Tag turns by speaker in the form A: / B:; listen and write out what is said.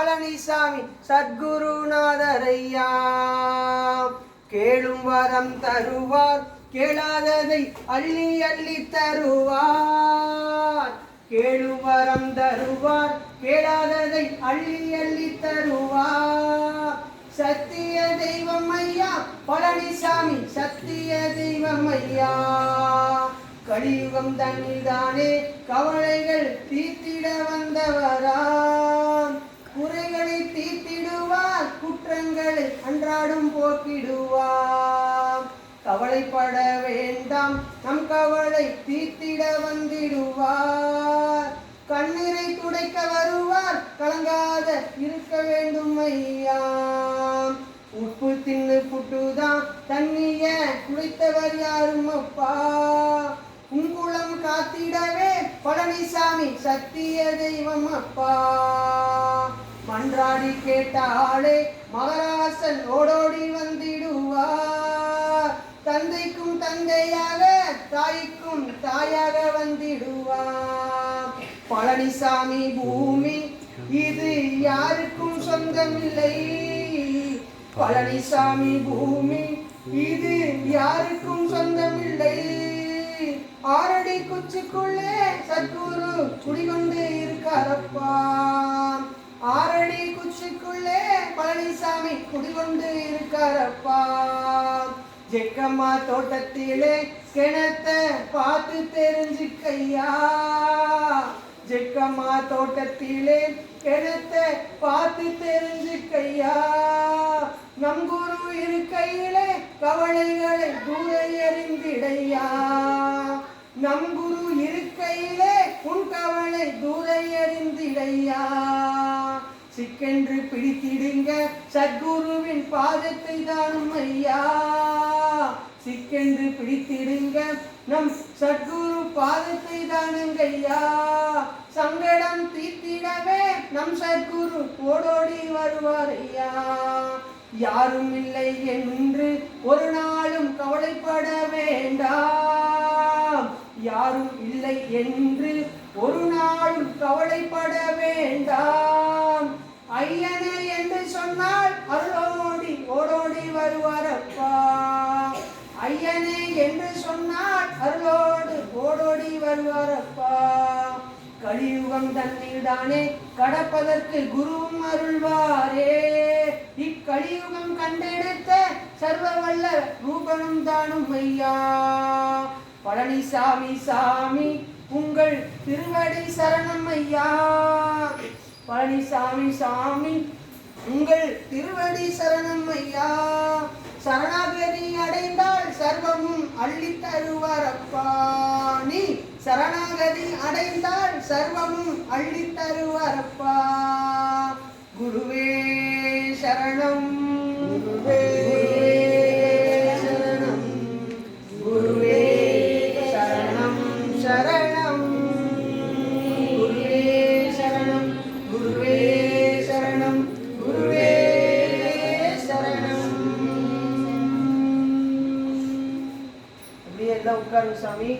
A: பழனிசாமி சத்குருநாதரையா கேளும் வரம் தருவார் கேளாததை அள்ளி அள்ளி தருவார். கேளும் வரம் தருவார் கேளாததை அள்ளி அள்ளி தருவார். சத்திய தெய்வம் ஐயா பழனிசாமி சத்திய தெய்வம் ஐயா. கலியுகம் தன்னில்தானே கவலைகள் தீ போக்கிடுவாம். கவலைப்பட வேண்டாம். நம் கவலை தீர்த்திட வந்திடுவார். கண்ணீரை துடைக்க வருவார். கலங்காத இருக்க வேண்டும் ஐயா. உப்பு தின்னு புட்டுதான் தண்ணிய குடித்தவர் யாரும் அப்பா. உங்குளம் காத்திடவே பழனிசாமி சத்திய தெய்வம் அப்பா. மன்றாடி கேட்டாளே மகராசன் ஓடோடி வந்திடுவார். தந்தைக்கும் தந்தையாக தாய்க்கும் தாயாக வந்திடுவார். பழனிசாமி பூமி இது யாருக்கும் சொந்தமில்லை. பழனிசாமி பூமி இது யாருக்கும் சொந்த பழனிசாமி குடிகொண்டு இருக்காரப்பா ஜெக்கம்மா தோட்டத்திலே கிணத்த பார்த்து தெரிஞ்சுக்கையா. ஜெக்கம்மா தோட்டத்திலே கிணத்த பார்த்து தெரிஞ்சுக்கையா. நம் குரு இருக்கையிலே கவலைகளை தூர எறிந்திடையா. நம் குரு இருக்கையிலே உன் கவலை தூர எறிந்திடையா. சிக்கென்று பிடித்திடுங்க. சத்குருவின் பாதத்தை தானும் ஐயா. சிக்கென்று பிடித்திடுங்க. நம் சத்குரு பாதத்தை தானுங்க ஐயா. சங்கடம் தீர்த்திடவே நம் சத்குரு ஓடோடி வருவார் ஐயா. யாரும் இல்லை என்று ஒரு நாளும் கவலைப்பட வேண்டாம். யாரும் இல்லை என்று ஒரு நாளும் கவலைப்பட வேண்டாம். ஐயனை என்று சொன்னால் அருளோடி ஓடோடி வருவார் அப்பா ஐயனை என்று சொன்னால் அருளோடு ஓடோடி வருவார் அப்பா கலியுகம் தண்ணீர்தானே கடப்பதற்கு குருவும் அருள்வாரே. இக்கலியுகம் கண்டெடுத்த சர்வ வல்ல ரூபனும் தானும் ஐயா. பழனிசாமி சாமி உங்கள் திருவடி சரணம் ஐயா. பழனிசாமி சாமி உங்கள் திருவடி சரணம் ஐயா. சரணாகதி அடைந்தால் சர்வமும் அள்ளி தருவாரப்பா. நீ சரணாகதி அடைந்தால் சர்வமும் அள்ளி தருவார் அப்பா બધા ઉપકારું સ્વામી